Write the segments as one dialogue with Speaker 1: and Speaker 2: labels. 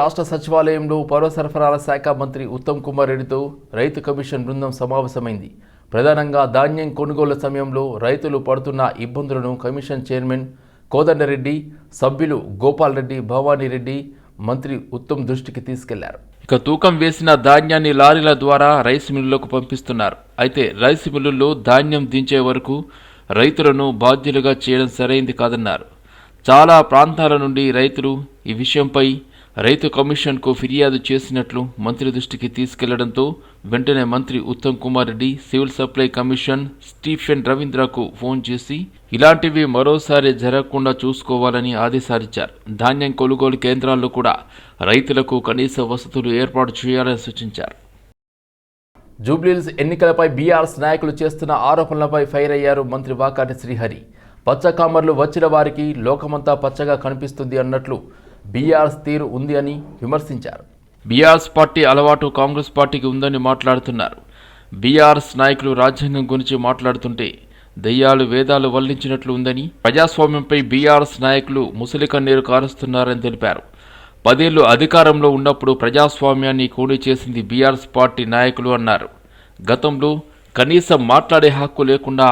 Speaker 1: రాష్ట్ర సచివాలయంలో పౌర సరఫరాల శాఖ మంత్రి ఉత్తమ్ కుమార్ రెడ్డితో రైతు కమిషన్ బృందం సమావేశమైంది. ప్రధానంగా ధాన్యం కొనుగోలు సమయంలో రైతులు పడుతున్న ఇబ్బందులను కమిషన్ చైర్మన్ కోదండరెడ్డి సభ్యులు గోపాల్ రెడ్డి భవానీ రెడ్డి మంత్రి ఉత్తమ్ దృష్టికి తీసుకెళ్ళారు. ఇక తూకం వేసిన ధాన్యాన్ని లారీల ద్వారా రైస్ మిల్లులకు పంపిస్తున్నారు. అయితే రైస్ మిల్లుల్లో ధాన్యం దించే వరకు రైతులను బాధ్యులుగా చేయడం సరైంది కాదన్నారు. చాలా ప్రాంతాల నుండి రైతులు ఈ విషయంపై రైతు కమిషన్కు ఫిర్యాదు చేసినట్లు మంత్రి దృష్టికి తీసుకెళ్ళడంతో వెంటనే మంత్రి Uttam Kumar Reddy civil supply commission Stephen రవీంద్రకు phone చేసి ఇలాంటివి మరోసారి జరగకుండా చూసుకోవాలని ఆదేశాలిచ్చారు. ధాన్యం కొనుగోలు కేంద్రాల్లో కూడా రైతులకు కనీస వసతులు ఏర్పాటు చేయాలని సూచించారు. జూబ్లీహిల్స్ ఎన్నికలపై బీఆర్ఎస్ నాయకులు చేస్తున్న ఆరోపణలపై ఫైర్ అయ్యారు మంత్రి వాకాటి శ్రీహరి. పచ్చకామర్లు వచ్చిన వారికి లోకమంతా పచ్చగా కనిపిస్తుంది అన్నట్లు బీఆర్ఎస్ తీరు ఉంది అని విమర్శించారు. బీఆర్ఎస్ పార్టీ అలవాటు కాంగ్రెస్ పార్టీకి ఉందని మాట్లాడుతున్నారు. బీఆర్ఎస్ నాయకులు రాజ్యాంగం గురించి మాట్లాడుతుంటే దయ్యాలు వేదాలు వల్లించినట్లు ఉందని ప్రజాస్వామ్యంపై బీఆర్ఎస్ నాయకులు ముసలి కన్నీరు కారుస్తున్నారని తెలిపారు. పదేళ్ళు అధికారంలో ఉన్నప్పుడు ప్రజాస్వామ్యాన్ని కూలి చేసింది బీఆర్ఎస్ పార్టీ నాయకులు అన్నారు. గతంలో కనీసం మాట్లాడే హక్కు లేకుండా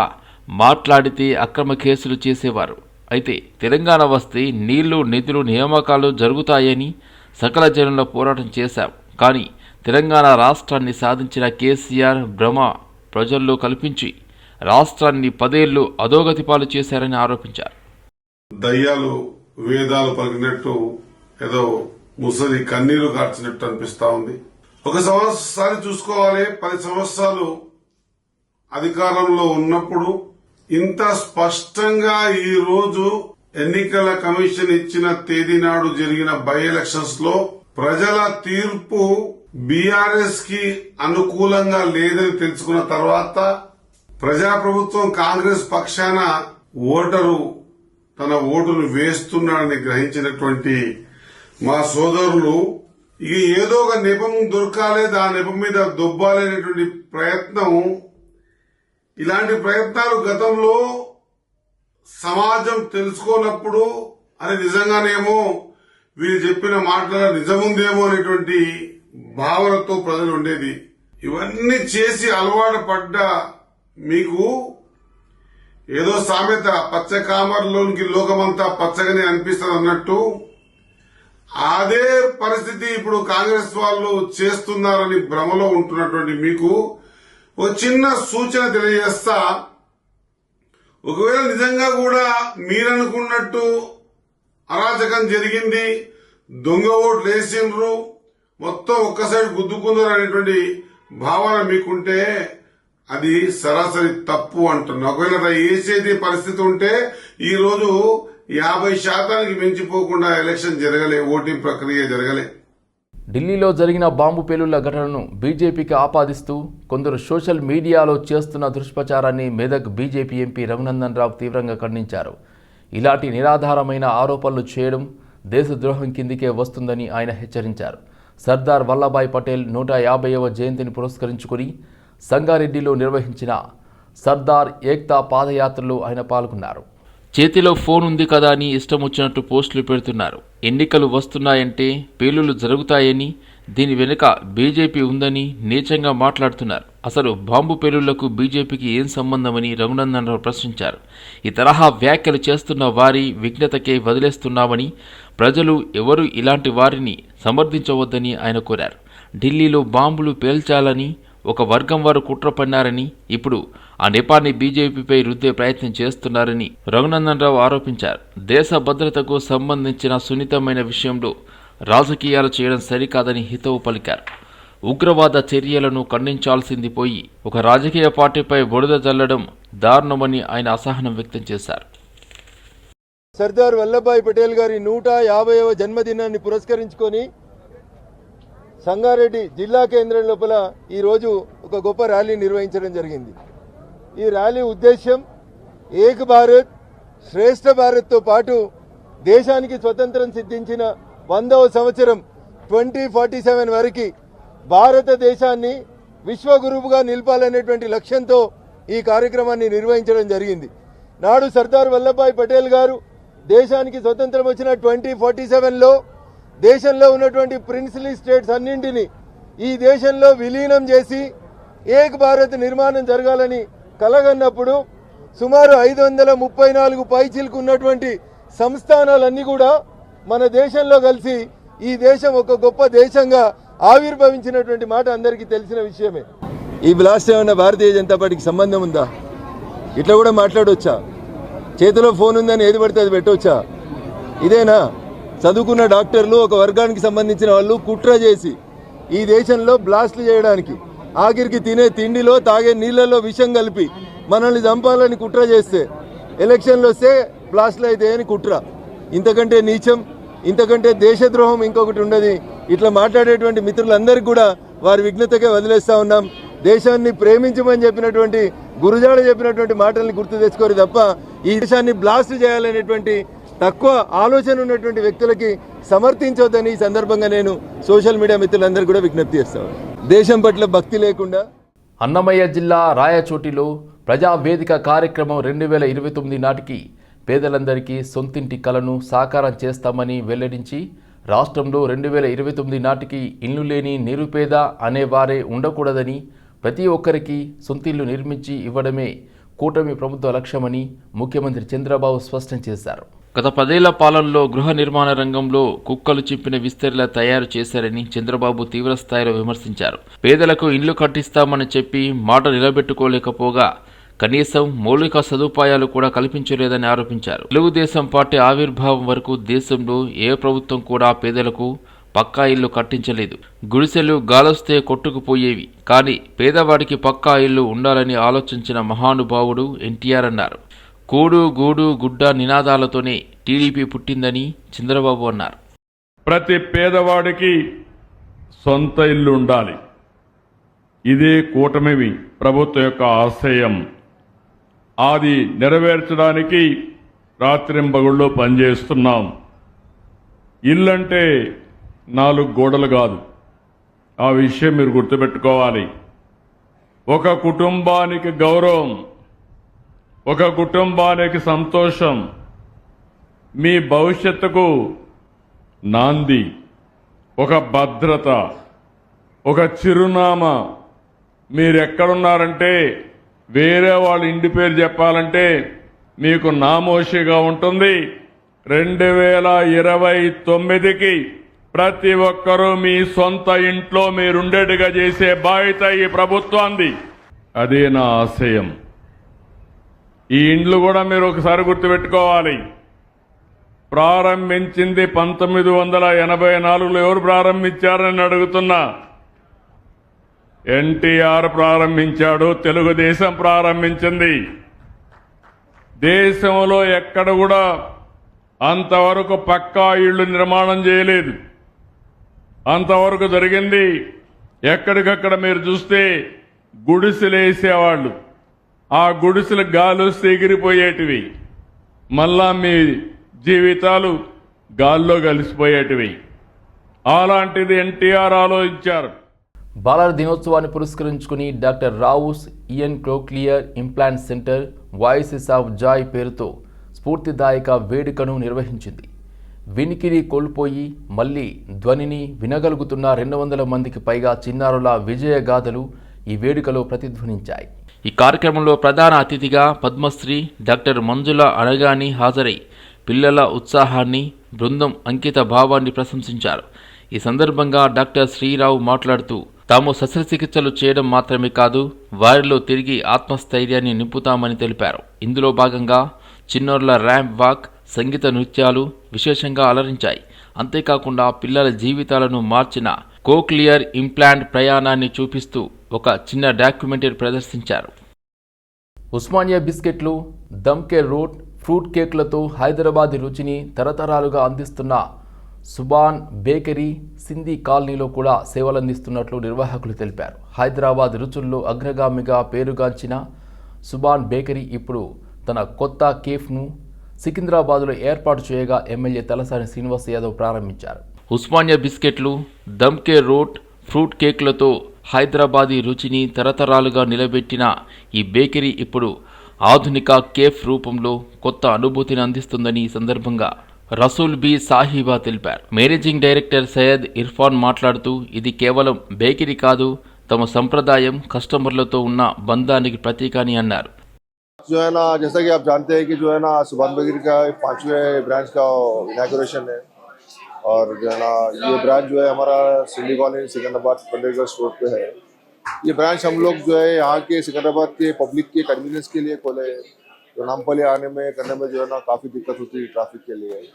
Speaker 1: మాట్లాడితే అక్రమ కేసులు చేసేవారు. అయితే తెలంగాణ వస్తే నీళ్ళు నిధులు నియామకాలు జరుగుతాయని సకల జనుల పోరాటం చేశాం. కానీ తెలంగాణ రాష్ట్రాన్ని సాధించిన కేసీఆర్ భ్రమ ప్రజల్లో కల్పించి రాష్ట్రాన్ని పదేళ్ళు అధోగతి పాలు చేశారని ఆరోపించారు.
Speaker 2: దయ్యాలు వేదాలు పలికినట్టు ఏదో ముసలి కన్నీరు కార్చినట్టు అనిపిస్తా ఉంది. ఒక సంవత్సరాన్ని చూసుకోవాలి పది సంవత్సరాలు అధికారంలో ఉన్నప్పుడు ఇంత స్పష్టంగా ఈ రోజు ఎన్నికల కమిషన్ ఇచ్చిన తేదీ నాడు జరిగిన బై ఎలక్షన్స్లో ప్రజల తీర్పు బీఆర్ఎస్కి అనుకూలంగా లేదని తెలుసుకున్న తర్వాత ప్రజాప్రభుత్వం కాంగ్రెస్ పక్షాన ఓటరు తన ఓటును వేస్తున్నాడని గ్రహించినటువంటి మా సోదరులు ఇక ఏదో ఒక నెపం దొరకాలేదు ఆ నెపం మీద దొబ్బాలనేటువంటి ప్రయత్నం ఇలాంటి ప్రయత్నాలు గతంలో సమాజం తెలుసుకోనప్పుడు అని నిజంగానేమో వీరు చెప్పిన మాటల నిజముందేమో అనేటువంటి భావనతో ప్రజలు ఉండేది ఇవన్నీ చేసి అలవాటు పడ్డ మీకు ఏదో సామెత పచ్చ కామర్లోనికి లోకమంతా పచ్చగానే అనిపిస్తుంది అన్నట్టు అదే పరిస్థితి ఇప్పుడు కాంగ్రెస్ వాళ్ళు చేస్తున్నారని భ్రమలో ఉంటున్నటువంటి మీకు ఒక చిన్న సూచన తెలియజేస్తా. ఒకవేళ నిజంగా కూడా మీరనుకున్నట్టు అరాచకం జరిగింది దొంగ ఓట్లు వేసిండ్రు మొత్తం ఒక్క సైడ్ అనేటువంటి భావన మీకుంటే అది సరాసరి తప్పు అంటున్నా. ఒకవేళ వేసేది పరిస్థితి ఉంటే ఈ రోజు యాభై శాతానికి మించిపోకుండా ఎలక్షన్ జరగలే ఓటింగ్ ప్రక్రియ జరగలే.
Speaker 1: ఢిల్లీలో జరిగిన బాంబు పేలుళ్ళ ఘటనను బీజేపీకి ఆపాదిస్తూ కొందరు సోషల్ మీడియాలో చేస్తున్న దుష్ప్రచారాన్ని మెదక్ బీజేపీ ఎంపీ రఘునందన్ రావు తీవ్రంగా ఖండించారు. ఇలాంటి నిరాధారమైన ఆరోపణలు చేయడం దేశద్రోహం కిందికే వస్తుందని ఆయన హెచ్చరించారు. సర్దార్ వల్లభాయ్ పటేల్ నూట యాభైవ జయంతిని పురస్కరించుకుని సంగారెడ్డిలో నిర్వహించిన సర్దార్ ఏక్తా పాదయాత్రలో ఆయన పాల్గొన్నారు. చేతిలో ఫోన్ ఉంది కదా అని ఇష్టం వచ్చినట్టు పోస్టులు పెడుతున్నారు. ఎన్నికలు వస్తున్నాయంటే పేలులు జరుగుతాయని దీని వెనుక బీజేపీ ఉందని నీచంగా మాట్లాడుతున్నారు. అసలు బాంబు పేలుళ్ళకు బీజేపీకి ఏం సంబంధమని రఘునందన్ రావు ప్రశ్నించారు. ఈ తరహా వ్యాఖ్యలు చేస్తున్న వారి విఘ్నతకే వదిలేస్తున్నామని ప్రజలు ఎవరు ఇలాంటి వారిని సమర్థించవద్దని ఆయన కోరారు. ఢిల్లీలో బాంబులు పేల్చాలని ఒక వర్గం వారు కుట్ర పన్నారని ఇప్పుడు ఆ నెపాన్ని బీజేపీపై రుద్దే ప్రయత్నం చేస్తున్నారని రఘునందన్ రావు ఆరోపించారు. దేశ భద్రతకు సంబంధించిన సున్నితమైన విషయంలో రాజకీయాలు చేయడం సరికాదని హితవు పలికారు. ఉగ్రవాద చర్యలను ఖండించాల్సింది పోయి ఒక రాజకీయ పార్టీపై బురద చల్లడం దారుణమని ఆయన అసహనం వ్యక్తం చేశారు.
Speaker 3: సర్దార్ వల్లభాయ్ పటేల్ గారి నూట యాభైవ జన్మదినాన్ని పురస్కరించుకొని సంగారెడ్డి జిల్లా కేంద్రం లోపల ఈరోజు ఒక గొప్ప ర్యాలీ నిర్వహించడం జరిగింది. ఈ ర్యాలీ ఉద్దేశ్యం ఏక్ భారత్ శ్రేష్ఠ భారత్తో పాటు దేశానికి స్వతంత్రం సిద్ధించిన వందవ సంవత్సరం ట్వంటీ ఫార్టీ సెవెన్ వరకు భారతదేశాన్ని విశ్వగురువుగా నిలపాలనేటువంటి లక్ష్యంతో ఈ కార్యక్రమాన్ని నిర్వహించడం జరిగింది. నాడు సర్దార్ వల్లభాయ్ పటేల్ గారు దేశానికి స్వతంత్రం వచ్చిన ట్వంటీ ఫార్టీ సెవెన్లో దేశంలో ఉన్నటువంటి ప్రిన్సిలీ స్టేట్స్ అన్నింటినీ ఈ దేశంలో విలీనం చేసి ఏక్ భారత్ నిర్మాణం జరగాలని కలగన్నప్పుడు సుమారు ఐదు వందల ముప్పై నాలుగు పైచీలకు ఉన్నటువంటి సంస్థానాలన్నీ కూడా మన దేశంలో కలిసి ఈ దేశం ఒక గొప్ప దేశంగా ఆవిర్భవించినటువంటి మాట అందరికీ తెలిసిన విషయమే. ఈ బ్లాస్ట్ ఏమన్నా భారతీయ జనతా పార్టీకి సంబంధం ఉందా? ఇట్లా కూడా మాట్లాడవచ్చా చేతిలో ఫోన్ ఉందని ఏది పడితే అది పెట్టవచ్చా ఇదేనా? చదువుకున్న డాక్టర్లు ఒక వర్గానికి సంబంధించిన వాళ్ళు కుట్ర చేసి ఈ దేశంలో బ్లాస్ట్లు చేయడానికి ఆఖరికి తినే తిండిలో తాగే నీళ్ళలో విషం కలిపి మనల్ని చంపాలని కుట్ర చేస్తే ఎలక్షన్లు వస్తే బ్లాస్ట్లు అయితే అని కుట్ర. ఇంతకంటే నీచం ఇంతకంటే దేశద్రోహం ఇంకొకటి ఉండదు. ఇట్లా మాట్లాడేటువంటి మిత్రులందరికీ కూడా వారి విఘ్నతకే వదిలేస్తూ ఉన్నాం. దేశాన్ని ప్రేమించమని చెప్పినటువంటి గురుజాడ చెప్పినటువంటి మాటల్ని గుర్తు తెచ్చుకోరు తప్ప ఈ దేశాన్ని బ్లాస్ట్ చేయాలనేటువంటి తక్కువ ఆలోచన ఉన్నటువంటి వ్యక్తులకి సమర్థించొద్దని ఈ సందర్భంగా నేను సోషల్ మీడియా మిత్రులందరికీ కూడా విజ్ఞప్తి చేస్తాను దేశం పట్ల భక్తి లేకుండా
Speaker 1: అన్నమయ్య జిల్లా రాయచోటిలో ప్రజావేదిక కార్యక్రమం రెండు వేల ఇరవై తొమ్మిది నాటికి పేదలందరికీ సొంతింటి కలను సాకారం చేస్తామని వెల్లడించి రాష్ట్రంలో రెండు వేల ఇరవై తొమ్మిది నాటికి ఇల్లు లేని నిరుపేద అనేవారే ఉండకూడదని ప్రతి ఒక్కరికి సొంతిల్లు నిర్మించి ఇవ్వడమే కూటమి ప్రభుత్వ లక్ష్యమని ముఖ్యమంత్రి చంద్రబాబు స్పష్టం చేశారు. గత పదేళ్ళ పాలనలో గృహ నిర్మాణ రంగంలో కుక్కలు చింపిన విస్తరిలా తయారు చేశారని చంద్రబాబు తీవ్రస్థాయిలో విమర్శించారు. పేదలకు ఇల్లు కట్టిస్తామని చెప్పి మాట నిలబెట్టుకోలేకపోగా కనీసం మౌలిక సదుపాయాలు కూడా కల్పించలేదని ఆరోపించారు. తెలుగుదేశం పార్టీ ఆవిర్భావం వరకు దేశంలో ఏ ప్రభుత్వం కూడా పేదలకు పక్కా ఇల్లు కట్టించలేదు. గుడిసెలు గాలొస్తే కొట్టుకుపోయేవి. కానీ పేదవాడికి పక్కా ఇల్లు ఉండాలని ఆలోచించిన మహానుభావుడు ఎన్టీఆర్ అన్నారు. కూడు గూడు గుడ్డ నినాదాలతోనే టీడీపీ పుట్టిందని చంద్రబాబు అన్నారు.
Speaker 4: ప్రతి పేదవాడికి సొంత ఇల్లు ఉండాలి. ఇదే కూటమి ప్రభుత్వం యొక్క ఆశయం. అది నెరవేర్చడానికి రాత్రింబగుళ్ళు పనిచేస్తున్నాం. ఇల్లంటే నాలుగు గోడలు కాదు. ఆ విషయం మీరు గుర్తుపెట్టుకోవాలి. ఒక కుటుంబానికి గౌరవం ఒక కుటుంబానికి సంతోషం మీ భవిష్యత్తుకు నాంది ఒక భద్రత ఒక చిరునామా. మీరు ఎక్కడున్నారంటే వేరే వాళ్ళ ఇంటి పేరు చెప్పాలంటే మీకు నామోషిగా ఉంటుంది. రెండు వేల ఇరవై తొమ్మిదికి ప్రతి ఒక్కరూ మీ సొంత ఇంట్లో మీరుండేట్టుగా చేసే బాధ్యత ఈ ప్రభుత్వాన్ని అదే నా ఆశయం. ఈ ఇండ్లు కూడా మీరు ఒకసారి గుర్తుపెట్టుకోవాలి. ప్రారంభించింది పంతొమ్మిది వందల ఎనభై నాలుగులో ఎవరు ప్రారంభించారని అడుగుతున్నా. ఎన్టీఆర్ ప్రారంభించాడు తెలుగుదేశం ప్రారంభించింది. దేశంలో ఎక్కడ కూడా అంతవరకు పక్కా ఇళ్ళు నిర్మాణం చేయలేదు. అంతవరకు జరిగింది. ఎక్కడికక్కడ మీరు చూస్తే గుడిసెలు వేసేవాళ్ళు ఆ గుడిసెల గాలు ఎగిరిపోయేటివి మళ్ళా మీ జీవితాలు గాల్లో కలిసిపోయేటివి. అలాంటిది ఎన్టీఆర్ ఆలోచించారు.
Speaker 1: బాలల దినోత్సవాన్ని పురస్కరించుకుని doctor Rao's ఇయన్ cochlear implant centre voices of joy పేరుతో స్ఫూర్తిదాయక వేడుకను నిర్వహించింది. వినికిని కోల్పోయి మళ్ళీ ధ్వనిని వినగలుగుతున్న రెండు వందల మందికి పైగా చిన్నారుల విజయ గాథలు ఈ వేడుకలో ప్రతిధ్వనించాయి. ఈ కార్యక్రమంలో ప్రధాన అతిథిగా పద్మశ్రీ డాక్టర్ మంజుల అడగాని హాజరై పిల్లల ఉత్సాహాన్ని బృందం అంకిత భావాన్ని ప్రశంసించారు. ఈ సందర్భంగా డాక్టర్ శ్రీరావు మాట్లాడుతూ తాము శస్త్రచికిత్సలు చేయడం మాత్రమే కాదు వారిలో తిరిగి ఆత్మస్థైర్యాన్ని నింపుతామని తెలిపారు. ఇందులో భాగంగా చిన్నోర్ల ర్యాంప్ వాక్ సంగీత నృత్యాలు విశేషంగా అలరించాయి. అంతేకాకుండా పిల్లల జీవితాలను మార్చిన కోక్లియర్ ఇంప్లాంట్ ప్రయాణాన్ని చూపిస్తూ ఒక చిన్న డాక్యుమెంటరీ ప్రదర్శించారు. ఉస్మానియా బిస్కెట్లు దమ్కే రోట్ ఫ్రూట్ కేక్లతో హైదరాబాద్ రుచిని తరతరాలుగా అందిస్తున్న సుబాన్ బేకరీ సింధీ కాలనీలో కూడా సేవలందిస్తున్నట్లు నిర్వాహకులు తెలిపారు. హైదరాబాద్ రుచుల్లో అగ్రగామిగా పేరుగాంచిన సుబాన్ బేకరీ ఇప్పుడు తన కొత్త కేఫ్ను సికింద్రాబాద్లో ఏర్పాటు చేయగా ఎమ్మెల్యే తలసాని శ్రీనివాస్ యాదవ్ ప్రారంభించారు. ఉస్మానియా బిస్కెట్లు దమ్కే రోట్ ఫ్రూట్ కేక్లతో హైదరాబాదీ రుచిని తరతరాలుగా నిలబెట్టిన ఈ బేకరీ ఇప్పుడు ఆధునిక కేఫ్ రూపంలో కొత్త అనుభూతిని అందిస్తుందని ఈ సందర్భంగా రసూల్ బి సాహిబా తెలిపారు మేనేజింగ్ డైరెక్టర్ సయ్యద్ ఇర్ఫాన్ మాట్లాడుతూ ఇది కేవలం బేకరీ కాదు తమ సంప్రదాయం కస్టమర్లతో ఉన్న బంధానికి ప్రతీక అని అన్నారు
Speaker 5: जो है ना जैसा कि आप जानते हैं कि जो है ना सुभान बगिर का पांचवें ब्रांच का इनाग्रेशन है और जो है ना, ये ब्रांच जो है हमारा सिंधी कॉलोनी सिकंदराबाद पंडरगढ़ रोड पे है। ये ब्रांच हम लोग जो है यहाँ के सिकंदराबाद के पब्लिक के कन्वीनियंस के लिए खोले तो नामपल्ली आने में, करने में जो है ना काफ़ी दिक्कत होती है ट्रैफ़िक के लिए।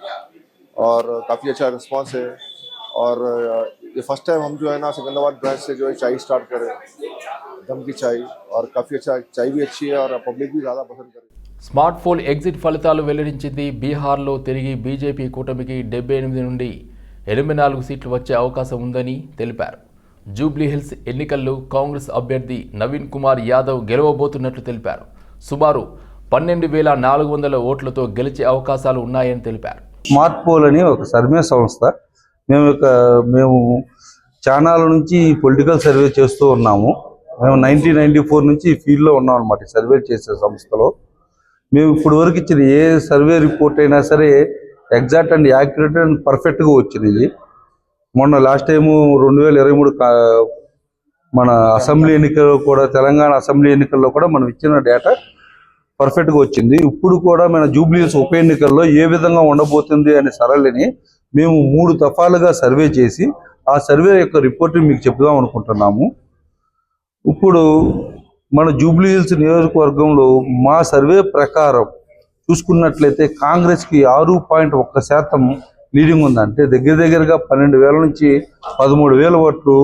Speaker 5: और काफ़ी अच्छा रिस्पांस है। और ये फ़र्स्ट टाइम हम जो है ना सिकंदराबाद ब्रांच से जो है चाय स्टार्ट करें। दम की चाय। और काफ़ी अच्छा चाय भी अच्छी है और पब्लिक भी ज़्यादा पसंद करे
Speaker 1: స్మార్ట్ ఫోన్ ఎగ్జిట్ ఫలితాలు వెల్లడించింది బీహార్లో తిరిగి బీజేపీ కూటమికి డెబ్బై ఎనిమిది నుండి ఎనభై నాలుగు సీట్లు వచ్చే అవకాశం ఉందని తెలిపారు. జూబ్లీహిల్స్ ఎన్నికల్లో కాంగ్రెస్ అభ్యర్థి నవీన్ కుమార్ యాదవ్ గెలవబోతున్నట్లు తెలిపారు. సుమారు పన్నెండు వేల నాలుగు వందల ఓట్లతో గెలిచే అవకాశాలు ఉన్నాయని తెలిపారు.
Speaker 6: స్మార్ట్ పోల్ అని ఒక సర్వే సంస్థ. మేము ఒక మేము చానాల నుంచి పొలిటికల్ సర్వే చేస్తూ ఉన్నాము. మేము నైన్టీన్ నైన్టీ ఫోర్ నుంచి ఫీల్డ్లో ఉన్నాం అనమాట సర్వే చేసే సంస్థలో. మేము ఇప్పుడు వరకు ఇచ్చిన ఏ సర్వే రిపోర్ట్ అయినా సరే ఎగ్జాక్ట్ అండ్ యాక్యురేట్ అండ్ పర్ఫెక్ట్గా వచ్చింది మొన్న లాస్ట్ టైము రెండు వేల ఇరవై మూడు మన అసెంబ్లీ ఎన్నికల్లో కూడా తెలంగాణ అసెంబ్లీ ఎన్నికల్లో కూడా మనం ఇచ్చిన డేటా పర్ఫెక్ట్గా వచ్చింది. ఇప్పుడు కూడా మన జూబ్లీస్ ఉప ఎన్నికల్లో ఏ విధంగా ఉండబోతుంది అనే సరళిని మేము మూడు దఫాలుగా సర్వే చేసి ఆ సర్వే యొక్క రిపోర్ట్ మీకు చెప్దాం అనుకుంటున్నాము. ఇప్పుడు మన జూబ్లీ హిల్స్ నియోజకవర్గంలో మా సర్వే ప్రకారం చూసుకున్నట్లయితే కాంగ్రెస్కి ఆరు పాయింట్ ఒక్క శాతం లీడింగ్ ఉందంటే దగ్గర దగ్గరగా పన్నెండు వేల నుంచి పదమూడు వేల ఓట్లు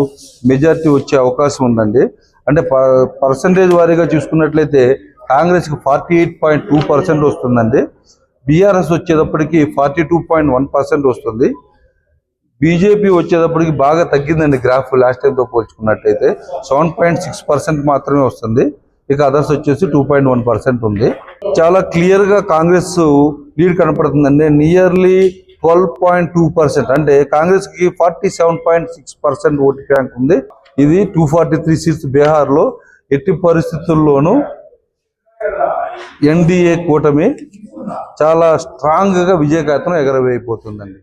Speaker 6: మెజార్టీ వచ్చే అవకాశం ఉందండి. అంటే పర్సంటేజ్ వారీగా చూసుకున్నట్లయితే కాంగ్రెస్కి forty eight point two percent వస్తుందండి. బీఆర్ఎస్ వచ్చేటప్పటికి forty two point one percent వస్తుంది. బీజేపీ వచ్చేటప్పటికి బాగా తగ్గిందండి గ్రాఫ్ లాస్ట్ టైంతో పోల్చుకున్నట్టయితే. సెవెన్ పాయింట్ సిక్స్ పర్సెంట్ మాత్రమే వస్తుంది. ఇక అదర్స్ వచ్చేసి టూ పాయింట్ వన్ పర్సెంట్ ఉంది. చాలా క్లియర్గా Congress lead కనపడుతుందండి. Nearly twelve point two percent అంటే కాంగ్రెస్కి forty seven point six percent vote rank ఉంది. ఇది టూ ఫార్టీ త్రీ సీట్స్ బీహార్లో ఎట్టి పరిస్థితుల్లోనూ ఎన్డీఏ కూటమి చాలా స్ట్రాంగ్గా ఎగరవేయిపోతుందండి